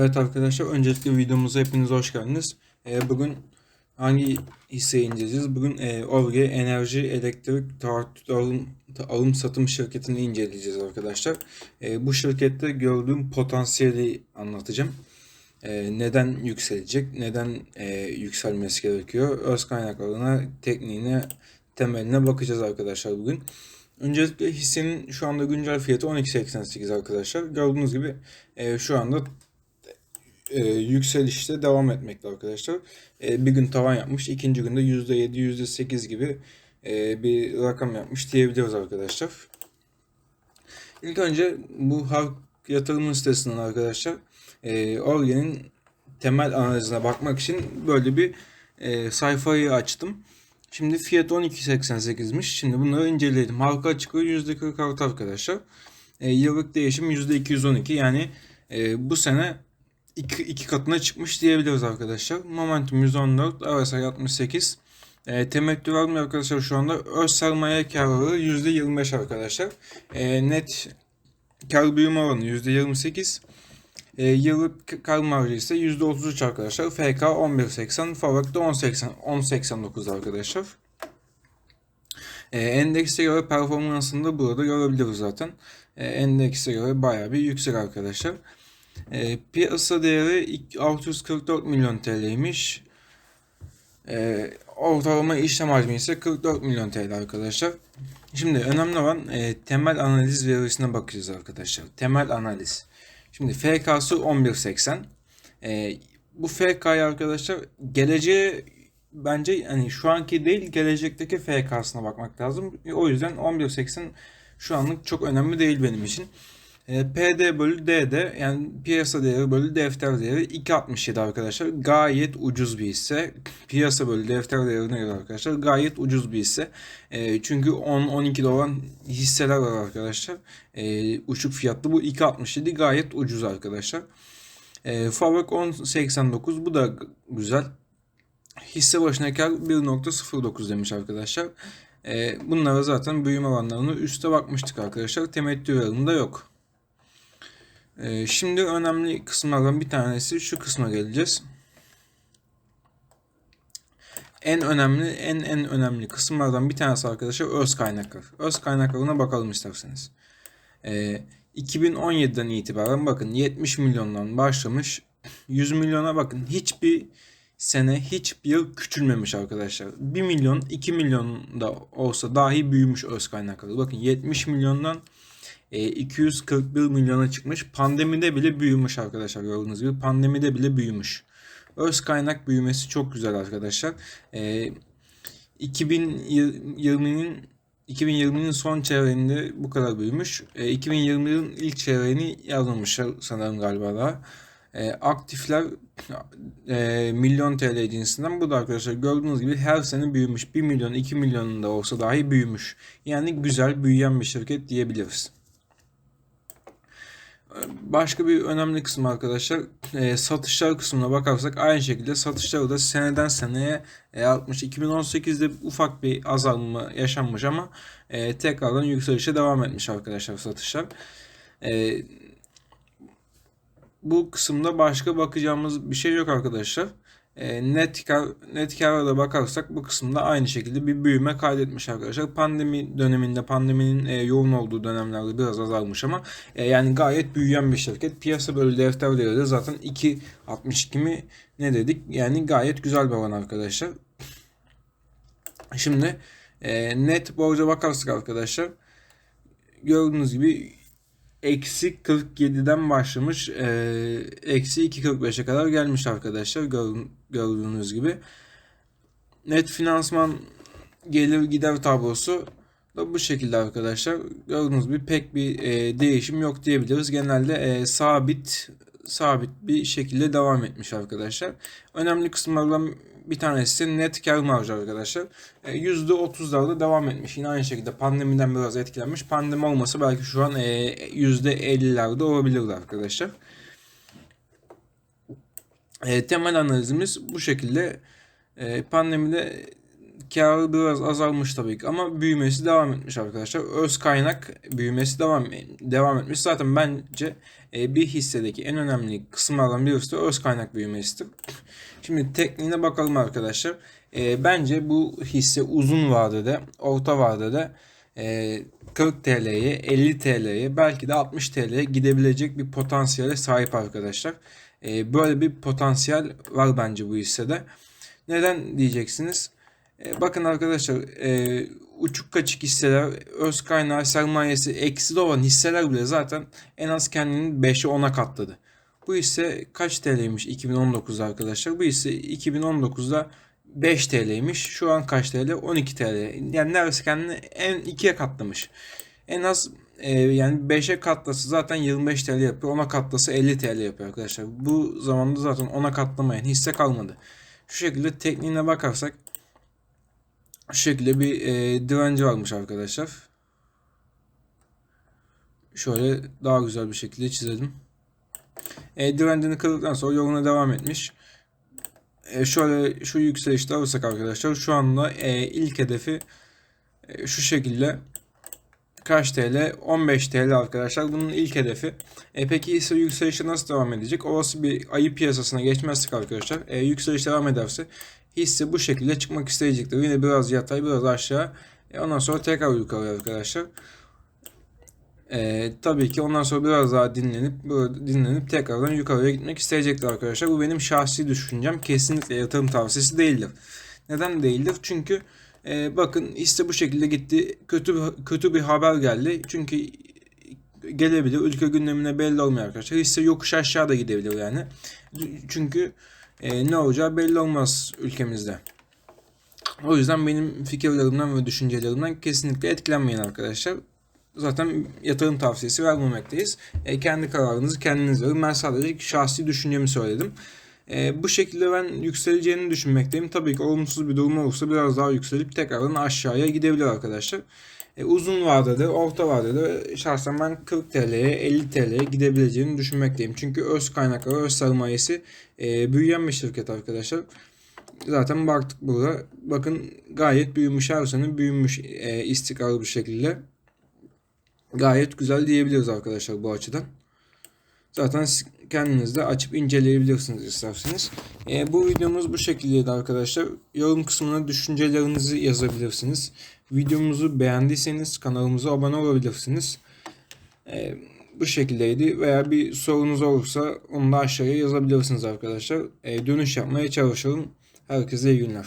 Evet arkadaşlar öncelikle videomuza hepiniz hoş geldiniz. Ee, bugün hangi hisseyi inceleyeceğiz? Bugün e, Orge Enerji Elektrik Taahhüt Alım, Alım Satım şirketini inceleyeceğiz arkadaşlar. E, bu şirkette gördüğüm potansiyeli anlatacağım. E, neden yükselecek, neden e, yükselmesi gerekiyor? Öz kaynaklarına, tekniğine, temeline bakacağız arkadaşlar bugün. Öncelikle hissenin şu anda güncel fiyatı 12.88 arkadaşlar. Gördüğünüz gibi e, şu anda e, yükselişte devam etmekte arkadaşlar. E, bir gün tavan yapmış, ikinci günde %7, %8 gibi e, bir rakam yapmış diyebiliriz arkadaşlar. İlk önce bu halk yatırım sitesinden arkadaşlar e, Orgen'in temel analizine bakmak için böyle bir e, sayfayı açtım. Şimdi fiyat 12.88'miş. Şimdi bunları inceleyelim. Halka açıklığı %40 arttı arkadaşlar. E, yıllık değişim %212 yani e, bu sene iki, iki katına çıkmış diyebiliriz arkadaşlar. Momentum 114, RSI 68. E, temettü vermiyor arkadaşlar şu anda. Öz sermaye karlılığı %25 arkadaşlar. E, net kar büyüme oranı %28. E, yıllık kar marjı ise %33 arkadaşlar. FK 11.80, FAVÖK de 10.80, 10.89 arkadaşlar. E, endekse göre performansını da burada görebiliriz zaten. E, endekse göre bayağı bir yüksek arkadaşlar. E, piyasa değeri 644 milyon TL'ymiş. E, ortalama işlem hacmi ise 44 milyon TL arkadaşlar. Şimdi önemli olan e, temel analiz verisine bakacağız arkadaşlar. Temel analiz. Şimdi FK'sı 11.80. E, bu FK'yı arkadaşlar geleceğe bence hani şu anki değil gelecekteki FK'sına bakmak lazım. O yüzden 11.80 şu anlık çok önemli değil benim için. E, PD bölü D'de yani piyasa değeri bölü defter değeri 2.67 arkadaşlar. Gayet ucuz bir hisse. Piyasa bölü defter değerine göre arkadaşlar gayet ucuz bir hisse. E, çünkü 10-12 dolar hisseler var arkadaşlar. E, uçuk fiyatlı bu 2.67 gayet ucuz arkadaşlar. E, Favök 10.89 bu da güzel. Hisse başına kar 1.09 demiş arkadaşlar. E, bunlara zaten büyüme oranlarını üste bakmıştık arkadaşlar. Temettü veriminde yok. Ee, şimdi önemli kısımlardan bir tanesi şu kısma geleceğiz. En önemli, en en önemli kısımlardan bir tanesi arkadaşlar öz kaynaklar. Öz kaynaklarına bakalım isterseniz. Ee, 2017'den itibaren bakın 70 milyondan başlamış 100 milyona bakın hiçbir sene hiçbir yıl küçülmemiş arkadaşlar. 1 milyon 2 milyon da olsa dahi büyümüş öz kaynakları. Bakın 70 milyondan 241 e, milyona çıkmış. Pandemide bile büyümüş arkadaşlar gördüğünüz gibi. Pandemide bile büyümüş. Öz kaynak büyümesi çok güzel arkadaşlar. 2020'nin e, 2020'nin son çeyreğinde bu kadar büyümüş. E, 2020'nin ilk çeyreğini yazılmış sanırım galiba daha. E, aktifler e, milyon TL cinsinden. Bu da arkadaşlar gördüğünüz gibi her sene büyümüş. 1 milyon 2 milyonun da olsa dahi büyümüş. Yani güzel büyüyen bir şirket diyebiliriz. Başka bir önemli kısım arkadaşlar e, satışlar kısmına bakarsak aynı şekilde satışları da seneden seneye e, 60 2018'de ufak bir azalma yaşanmış ama e, tekrardan yükselişe devam etmiş arkadaşlar satışlar. E, bu kısımda başka bakacağımız bir şey yok arkadaşlar. E, net kar, net kara bakarsak bu kısımda aynı şekilde bir büyüme kaydetmiş arkadaşlar. Pandemi döneminde pandeminin e, yoğun olduğu dönemlerde biraz azalmış ama e, yani gayet büyüyen bir şirket. Piyasa bölü defter de zaten 2.62 mi ne dedik? Yani gayet güzel bir oran arkadaşlar. Şimdi e, net borca bakarsak arkadaşlar gördüğünüz gibi eksi 47'den başlamış e, eksi 2.45'e kadar gelmiş arkadaşlar gördüğünüz gibi. Net finansman gelir gider tablosu da bu şekilde arkadaşlar. Gördüğünüz gibi pek bir e, değişim yok diyebiliriz. Genelde e, sabit sabit bir şekilde devam etmiş arkadaşlar. Önemli kısımlardan bir tanesi net kar marjı arkadaşlar. E, %30'larda devam etmiş. Yine aynı şekilde pandemiden biraz etkilenmiş. Pandemi olmasa belki şu an e, %50'lerde olabilirdi arkadaşlar. E, temel analizimiz bu şekilde. E, pandemide karı biraz azalmış tabii ki ama büyümesi devam etmiş arkadaşlar. Öz kaynak büyümesi devam devam etmiş. Zaten bence e, bir hissedeki en önemli kısımlardan birisi de öz kaynak büyümesidir. Şimdi tekniğine bakalım arkadaşlar. E, bence bu hisse uzun vadede, orta vadede e, 40 TL'ye, 50 TL'ye, belki de 60 TL'ye gidebilecek bir potansiyele sahip arkadaşlar. E, böyle bir potansiyel var bence bu hissede. Neden diyeceksiniz? E, bakın arkadaşlar e, uçuk kaçık hisseler, öz kaynağı sermayesi eksi olan hisseler bile zaten en az kendini 5'e 10'a katladı. Bu hisse kaç TL'ymiş 2019'da arkadaşlar? Bu hisse 2019'da 5 TL'ymiş. Şu an kaç TL? 12 TL. Yani neredeyse kendini en 2'ye katlamış. En az e, yani 5'e katlası zaten 25 TL yapıyor. 10'a katlası 50 TL yapıyor arkadaşlar. Bu zamanda zaten 10'a katlamayan hisse kalmadı. Şu şekilde tekniğine bakarsak şu şekilde bir e, direnci varmış arkadaşlar. Şöyle daha güzel bir şekilde çizelim. E, direncini kırdıktan sonra yoluna devam etmiş. E, şöyle şu yükselişte alırsak arkadaşlar şu anda e, ilk hedefi e, şu şekilde kaç TL? 15 TL arkadaşlar. Bunun ilk hedefi. E peki ise yükselişe nasıl devam edecek? Olası bir ayı piyasasına geçmezsek arkadaşlar. E, yükseliş devam ederse hisse bu şekilde çıkmak isteyecektir. Yine biraz yatay biraz aşağı. E, ondan sonra tekrar yukarı arkadaşlar. E, tabii ki ondan sonra biraz daha dinlenip dinlenip tekrardan yukarıya gitmek isteyecektir arkadaşlar. Bu benim şahsi düşüncem. Kesinlikle yatırım tavsiyesi değildir. Neden değildir? Çünkü e, bakın hisse bu şekilde gitti. Kötü kötü bir haber geldi. Çünkü gelebilir. Ülke gündemine belli olmuyor arkadaşlar. Hisse yokuş aşağı da gidebilir yani. Çünkü e, ne olacağı belli olmaz ülkemizde. O yüzden benim fikirlerimden ve düşüncelerimden kesinlikle etkilenmeyin arkadaşlar. Zaten yatırım tavsiyesi vermemekteyiz. E, kendi kararınızı kendiniz verin. Ben sadece şahsi düşüncemi söyledim. E, bu şekilde ben yükseleceğini düşünmekteyim. Tabii ki olumsuz bir durum olursa biraz daha yükselip tekrardan aşağıya gidebilir arkadaşlar. E, uzun vadede, orta vadede şahsen ben 40 TL'ye 50 TL'ye gidebileceğini düşünmekteyim. Çünkü öz kaynakları, öz sermayesi e, büyüyen bir şirket arkadaşlar. Zaten baktık burada. Bakın gayet büyümüş her sene büyümüş e, istikrarlı bir şekilde. Gayet güzel diyebiliriz arkadaşlar bu açıdan. Zaten kendiniz de açıp inceleyebilirsiniz isterseniz. E, bu videomuz bu şekildeydi arkadaşlar. Yorum kısmına düşüncelerinizi yazabilirsiniz. Videomuzu beğendiyseniz kanalımıza abone olabilirsiniz. E, bu şekildeydi. Veya bir sorunuz olursa onu da aşağıya yazabilirsiniz arkadaşlar. E, dönüş yapmaya çalışalım. Herkese iyi günler.